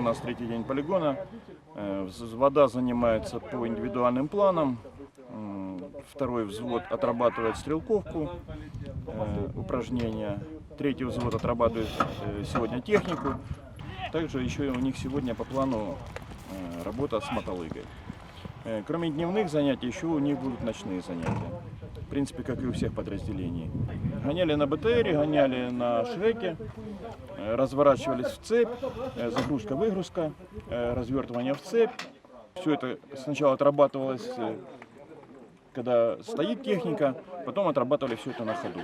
нас третий день полигона. Э, Вода занимается по индивидуальным планам. Второй взвод отрабатывает стрелковку, э, упражнения. Третий взвод отрабатывает э, сегодня технику. Также еще у них сегодня по плану работа с мотолыгой. Кроме дневных занятий, еще у них будут ночные занятия. Принципе, как и у всех подразделений. Гоняли на БТРе, гоняли на шреке, э, разворачивались в цепь, э, загрузка-выгрузка, э, развертывание в цепь. Все это сначала отрабатывалось, когда стоит техника, потом отрабатывали все это на ходу.